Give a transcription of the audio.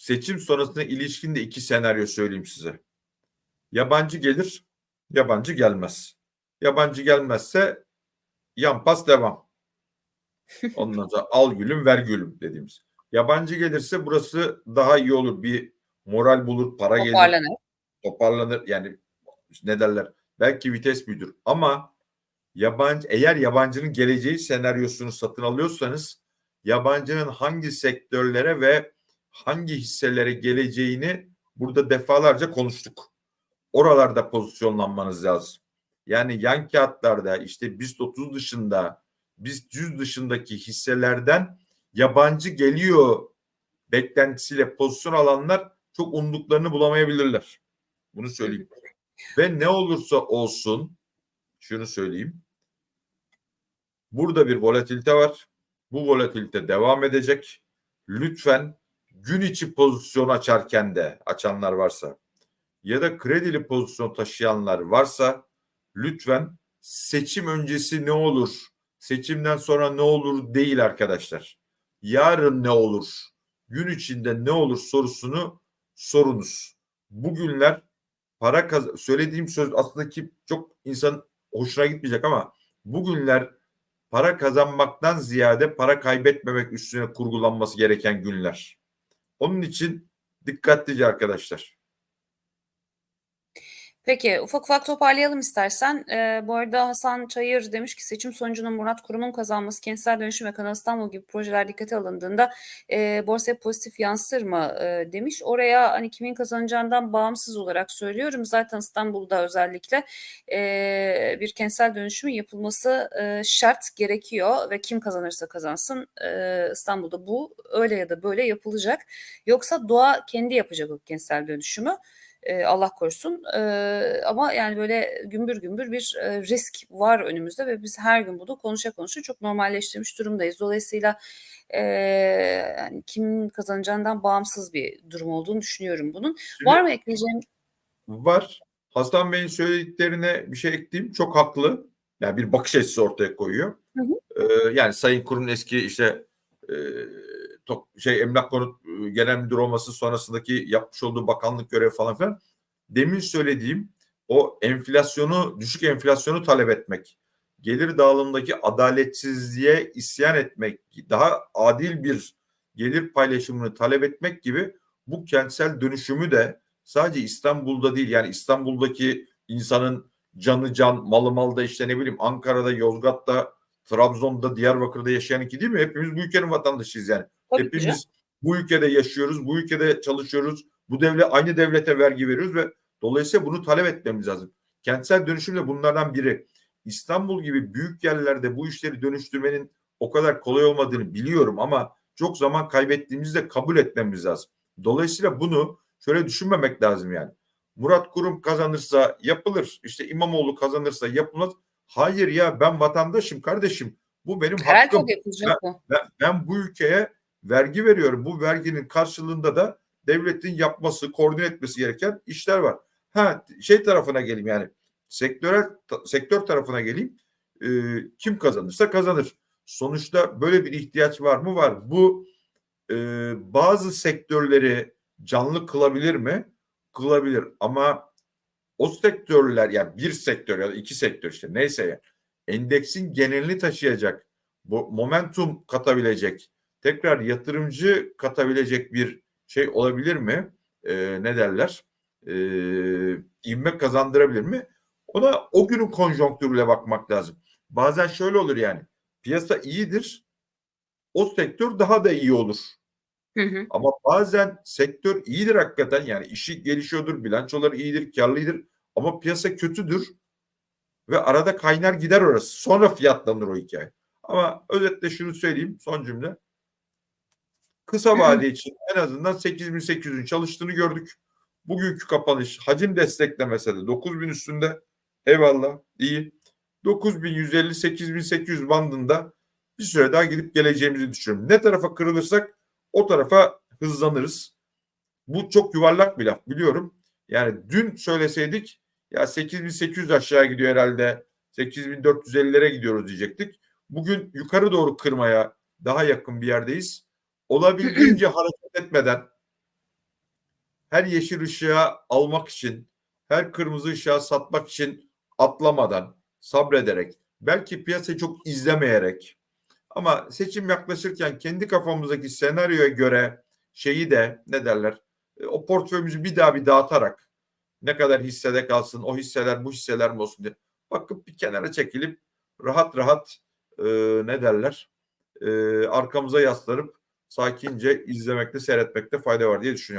seçim sonrasına ilişkin de iki senaryo söyleyeyim size. Yabancı gelir, yabancı gelmez. Yabancı gelmezse yan pas devam. Ondan sonra al gülüm ver gülüm dediğimiz. Yabancı gelirse burası daha iyi olur. Bir moral bulur, para gelir, Toparlanır. toparlanır. Yani ne derler? Belki vites büyüdür. Ama yabancı eğer yabancının geleceği senaryosunu satın alıyorsanız yabancının hangi sektörlere ve hangi hisselere geleceğini burada defalarca konuştuk. Oralarda pozisyonlanmanız lazım. Yani yan kağıtlarda işte BIST 30 dışında BIST 100 dışındaki hisselerden yabancı geliyor beklentisiyle pozisyon alanlar çok umduklarını bulamayabilirler. Bunu söyleyeyim. Ve ne olursa olsun şunu söyleyeyim. Burada bir volatilite var. Bu volatilite devam edecek. Lütfen gün içi pozisyon açarken de açanlar varsa ya da kredili pozisyon taşıyanlar varsa lütfen seçim öncesi ne olur? Seçimden sonra ne olur değil arkadaşlar. Yarın ne olur? Gün içinde ne olur sorusunu sorunuz. Bugünler para kaz söylediğim söz aslında ki çok insan hoşuna gitmeyecek ama bugünler para kazanmaktan ziyade para kaybetmemek üstüne kurgulanması gereken günler. Onun için dikkatlice arkadaşlar. Peki ufak ufak toparlayalım istersen. Ee, bu arada Hasan Çayır demiş ki seçim sonucunun Murat Kurum'un kazanması kentsel dönüşüm ve Kanal İstanbul gibi projeler dikkate alındığında e, borsaya pozitif yansır mı e, demiş. Oraya hani kimin kazanacağından bağımsız olarak söylüyorum. Zaten İstanbul'da özellikle e, bir kentsel dönüşümün yapılması e, şart gerekiyor ve kim kazanırsa kazansın e, İstanbul'da bu öyle ya da böyle yapılacak. Yoksa doğa kendi yapacak o kentsel dönüşümü. E, Allah korusun. E, ama yani böyle gümbür gümbür bir e, risk var önümüzde ve biz her gün bunu konuşa konuşa çok normalleştirmiş durumdayız. Dolayısıyla e, yani kim kazanacağından bağımsız bir durum olduğunu düşünüyorum bunun. Şimdi Var mı ekleyeceğim? var. Hasan Bey'in söylediklerine bir şey ekleyeyim. Çok haklı. Yani bir bakış açısı ortaya koyuyor. Hı hı. Ee, yani Sayın Kurum'un eski işte e, şey emlak konut e, genel müdür olması sonrasındaki yapmış olduğu bakanlık görevi falan filan. Demin söylediğim o enflasyonu düşük enflasyonu talep etmek, gelir dağılımındaki adaletsizliğe isyan etmek, daha adil bir gelir paylaşımını talep etmek gibi bu kentsel dönüşümü de sadece İstanbul'da değil yani İstanbul'daki insanın canı can, malı malda işte ne bileyim Ankara'da, Yozgat'ta, Trabzon'da, Diyarbakır'da yaşayan iki değil mi? Hepimiz bu ülkenin vatandaşıyız yani. Tabii ki Hepimiz canım. bu ülkede yaşıyoruz, bu ülkede çalışıyoruz. Bu devlet aynı devlete vergi veriyoruz ve dolayısıyla bunu talep etmemiz lazım. Kentsel dönüşüm de bunlardan biri. İstanbul gibi büyük yerlerde bu işleri dönüştürmenin o kadar kolay olmadığını biliyorum ama çok zaman kaybettiğimizi de kabul etmemiz lazım. Dolayısıyla bunu şöyle düşünmemek lazım yani. Murat Kurum kazanırsa yapılır. İşte İmamoğlu kazanırsa yapılmaz. Hayır ya ben vatandaşım kardeşim. Bu benim Herhalde hakkım. bu. Ben, ben bu ülkeye vergi veriyorum. Bu verginin karşılığında da devletin yapması, koordine etmesi gereken işler var. Ha şey tarafına geleyim yani sektörel sektör tarafına geleyim. Ee, kim kazanırsa kazanır. Sonuçta böyle bir ihtiyaç var mı? Var. Bu e, bazı sektörleri canlı kılabilir mi? Kılabilir ama o sektörler yani bir sektör ya da iki sektör işte neyse ya endeksin genelini taşıyacak bu momentum katabilecek tekrar yatırımcı katabilecek bir şey olabilir mi? Ee, ne derler? Ee, ivme kazandırabilir mi? Ona o günün konjonktürüyle bakmak lazım. Bazen şöyle olur yani. Piyasa iyidir. O sektör daha da iyi olur. Hı hı. Ama bazen sektör iyidir hakikaten yani işi gelişiyordur, bilançoları iyidir, karlıdır ama piyasa kötüdür ve arada kaynar gider orası. Sonra fiyatlanır o hikaye. Ama özetle şunu söyleyeyim son cümle. Kısa vade için en azından 8800'ün çalıştığını gördük. Bugünkü kapanış hacim desteklemese de 9000 üstünde eyvallah iyi. 9150 8800 bandında bir süre daha gidip geleceğimizi düşünüyorum. Ne tarafa kırılırsak o tarafa hızlanırız. Bu çok yuvarlak bir laf biliyorum. Yani dün söyleseydik ya 8800 aşağı gidiyor herhalde 8450'lere gidiyoruz diyecektik. Bugün yukarı doğru kırmaya daha yakın bir yerdeyiz. Olabildiğince hareket etmeden her yeşil ışığa almak için, her kırmızı ışığa satmak için atlamadan, sabrederek, belki piyasayı çok izlemeyerek. Ama seçim yaklaşırken kendi kafamızdaki senaryoya göre şeyi de ne derler e, o portföyümüzü bir daha bir dağıtarak ne kadar hissede kalsın o hisseler bu hisseler mi olsun diye bakıp bir kenara çekilip rahat rahat e, ne derler e, arkamıza yaslanıp sakince izlemekte seyretmekte fayda var diye düşünüyorum.